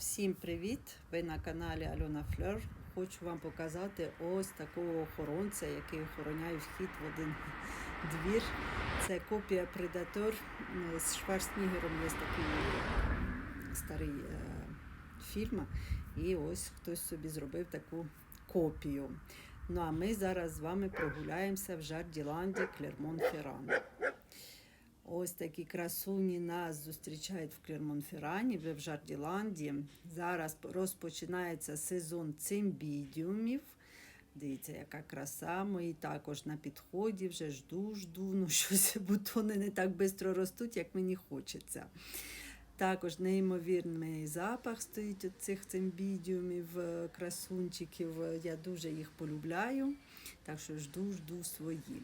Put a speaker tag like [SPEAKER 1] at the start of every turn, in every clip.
[SPEAKER 1] Всім привіт! Ви на каналі Альона Флер. Хочу вам показати ось такого охоронця, який охороняє вхід в один двір. Це копія Предатор з Шварценеггером є такий старий е, фільм. І ось хтось собі зробив таку копію. Ну а ми зараз з вами прогуляємося в Жарділанді Клермон-Ферран. Ось такі красуні нас зустрічають в Клермонферані, в Жарділанді. Зараз розпочинається сезон цимбідіумів. Дивіться, яка краса. Мої також на підході вже жду, жду. Ну, щось бутони не так швидко ростуть, як мені хочеться. Також неймовірний запах стоїть від цих цимбідіумів, е, красунчиків. Я дуже їх полюбляю. Так що жду, жду свої.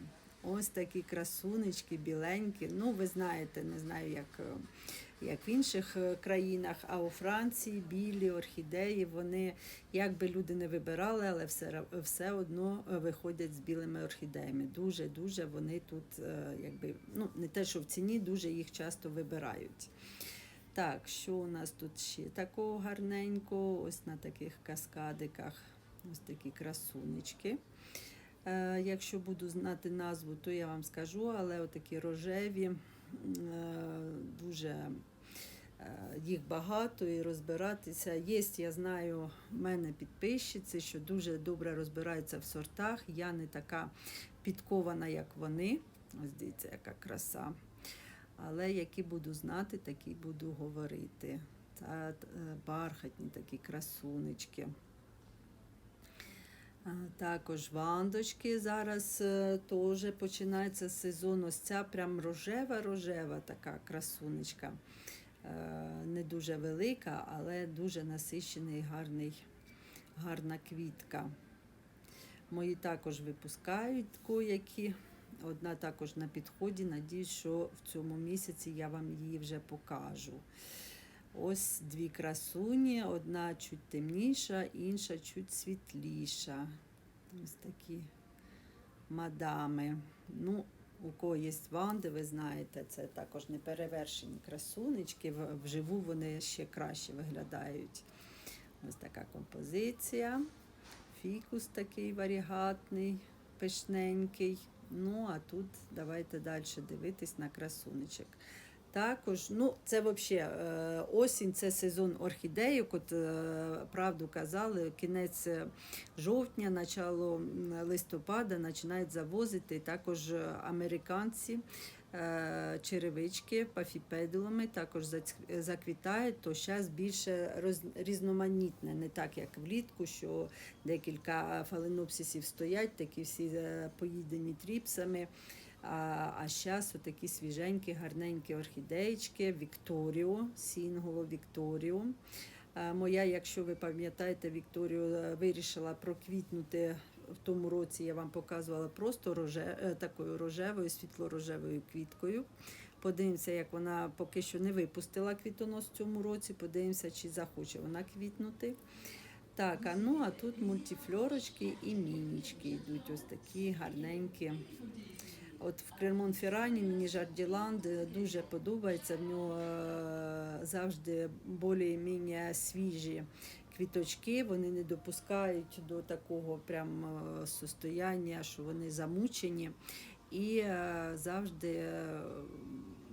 [SPEAKER 1] Ось такі красунечки, біленькі. Ну, ви знаєте, не знаю, як, е, як в інших е, країнах, а у Франції білі орхідеї, вони, як би люди не вибирали, але все, все одно е, виходять з білими орхідеями. Дуже-дуже вони тут, якби, ну, не те, що в ціні, дуже їх часто вибирають. Так, що у нас тут ще такого гарненького? Ось на таких каскадиках, ось такі красунечки. Е, Якщо буду знати назву, то я вам скажу, але отакі рожеві, е, дуже е, їх багато і розбиратися. Є, я знаю, в мене підписчиці, що дуже добре розбираються в сортах. Я не така підкована, як вони. Ось дивіться, яка краса. Але які буду знати, такі буду говорити. Та бархатні такі красунечки. Також вандочки зараз е, теж починається сезон. Ось ця прям рожева-рожева така красунечка. Е, Не дуже велика, але дуже насищений, гарний, гарна квітка. Мої також випускають які. Одна також на підході. Надіюсь, що в цьому місяці я вам її вже покажу. Ось дві красуні, одна чуть темніша, інша чуть світліша. Ось такі мадами. Ну, у кого є ванди, ви знаєте, це також неперевершені красунечки. Вживу вони ще краще виглядають. Ось така композиція. Фікус такий варігатний, пишненький. Ну, а тут давайте далі дивитись на красунечок. Також, ну, це взагалі осінь, це сезон орхідеїв, от е, правду казали, кінець е, жовтня, начало листопада починають завозити також е, американці е, черевички пафіпедулами, також заквітають, то зараз більше роз, різноманітне, не так як влітку, що декілька фаленопсисів стоять, такі всі е, поїдені тріпсами. А, а зараз отакі свіженькі, гарненькі орхідеєчки, Вікторіо, Сінголо Вікторіо. Моя, якщо ви пам'ятаєте, Вікторію е, вирішила проквітнути в тому році, я вам показувала просто роже, е, такою рожевою, світло-рожевою квіткою. Подивимося, як вона поки що не випустила квітонос в цьому році. Подивимося, чи захоче вона квітнути. Так, а ну а тут мультифлорочки і мінічки йдуть ось такі гарненькі. От в Клермон-Феррані мені Жарділанд е, дуже подобається. В нього е, завжди більш-менш свіжі квіточки. Вони не допускають до такого прям е, состояння, що вони замучені. І завжди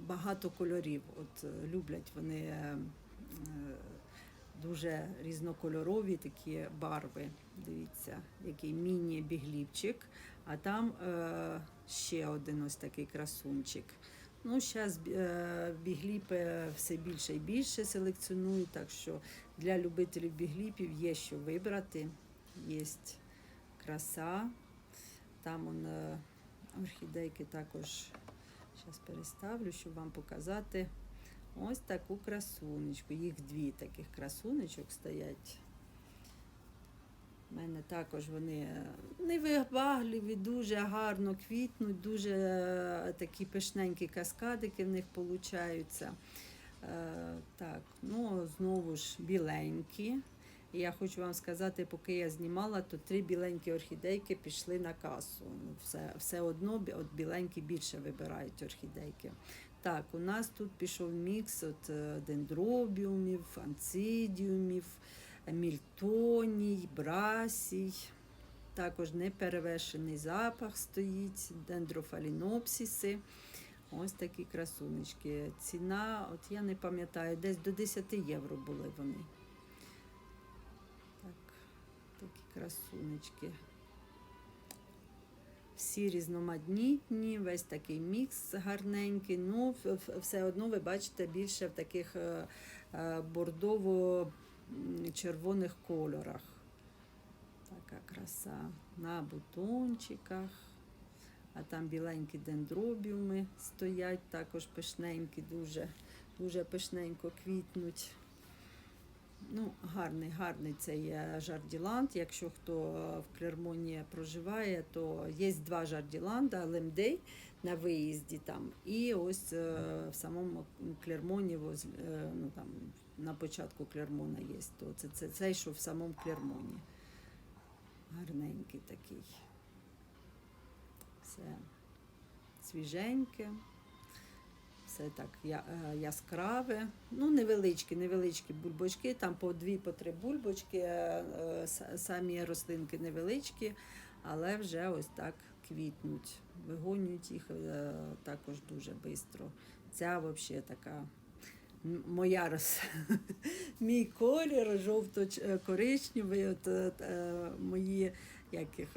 [SPEAKER 1] багато кольорів. От люблять вони. Дуже різнокольорові такі барви. Дивіться, який міні-бігліпчик, а там е, ще один ось такий красунчик. Ну, зараз е, бігліпи все більше і більше селекціонують, так що для любителів бігліпів є що вибрати. Є краса. Там он, е, орхідейки також зараз переставлю, щоб вам показати. Ось таку красунечку. Їх дві таких красунечок стоять. У мене також вони е, невибагливі, дуже гарно квітнуть, дуже е, такі пишненькі каскадики в них получаються. Е, Так, ну знову ж біленькі. Я хочу вам сказати, поки я знімала, то три біленькі орхідейки пішли на касу. Все, все одно от біленькі більше вибирають орхідейки. Так, у нас тут пішов мікс от дендробіумів, анцидіумів, мільтоній, брасій. Також неперевершений запах стоїть, дендрофалінопсіси. Ось такі красунечки. Ціна, от я не пам'ятаю, десь до 10 євро були вони. Так, такі красунечки. Всі різноманітні, весь такий мікс гарненький. Ну, все одно ви бачите більше в таких е, бордово-червоних кольорах. Така краса на бутончиках. А там біленькі дендробіуми стоять, також пишненькі, дуже, дуже пишненько квітнуть. Ну, гарний, гарний цей жарділанд. Якщо хто в Клермоні проживає, то є два жарділанда, Лемдей на виїзді там, і ось е, в самому Клермоні, е, ну, там, на початку Клермона є. То це, це цей, що в самому Клермоні. Гарненький такий. Все свіженьке. Все так е, яскраве. Ну, невеличкі, невеличкі бульбочки, там по дві, по три бульбочки, е, е, самі рослинки невеличкі, але вже ось так квітнуть. Вигонюють їх також дуже швидко. Ця взагалі така моя роз... мій колір жовто-коричневий, от, е, мої як їх,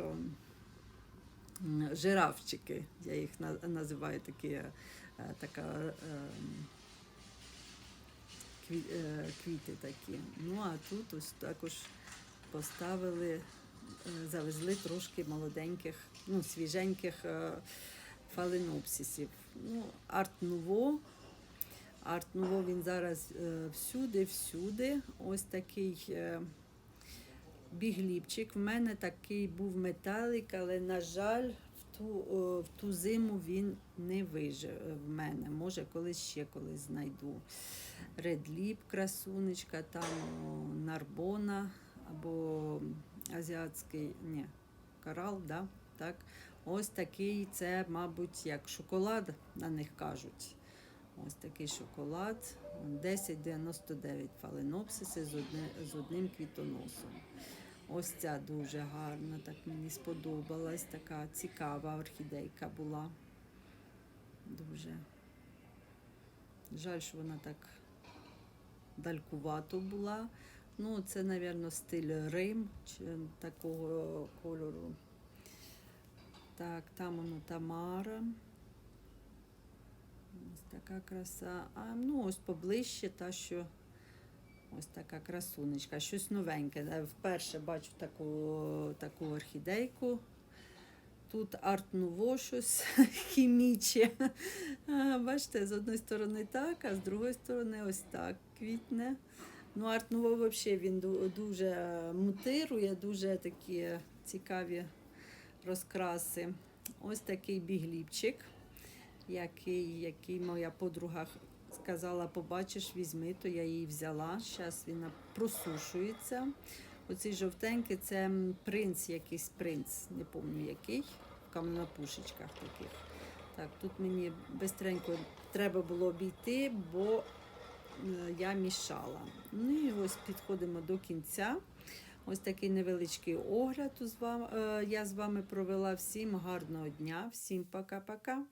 [SPEAKER 1] жирафчики, я їх називаю такі, така е, е, квіти такі. Ну а тут ось також поставили, е, завезли трошки молоденьких, ну, свіженьких е, фаленопсисів. Ну, арт-нуво. Арт-нуво він зараз е, всюди, всюди. Ось такий. е, бігліпчик. В мене такий був металик, але, на жаль, ту, в ту зиму він не вижив в мене. Може, колись ще колись знайду. Редліп, красунечка, там нарбона або азіатський, ні, корал, да? так. Ось такий, це, мабуть, як шоколад на них кажуть. Ось такий шоколад. 10,99 фаленопсиси з одним квітоносом. Ось ця дуже гарна, так мені сподобалась. Така цікава орхідейка була. Дуже. Жаль, що вона так далькувато була. Ну, це, мабуть, стиль Рим чи такого кольору. Так, там воно Тамара. Ось така краса. А ну ось поближче та, що ось така красунечка. Щось новеньке. Вперше бачу таку, таку орхідейку. Тут арт-нуво щось хіміче. Бачите, з одної сторони так, а з другої сторони ось так квітне. Ну, арт-нуво взагалі він дуже мутирує, дуже такі цікаві розкраси. Ось такий бігліпчик який, який моя подруга сказала, побачиш, візьми, то я її взяла. Зараз він просушується. Оці жовтенькі це принц, якийсь принц, не пам'ятаю який, в каменопушечках таких. Так, тут мені бистренько треба було обійти, бо е, я мішала. Ну і ось підходимо до кінця. Ось такий невеличкий огляд е, я з вами провела. Всім гарного дня, всім пока-пока.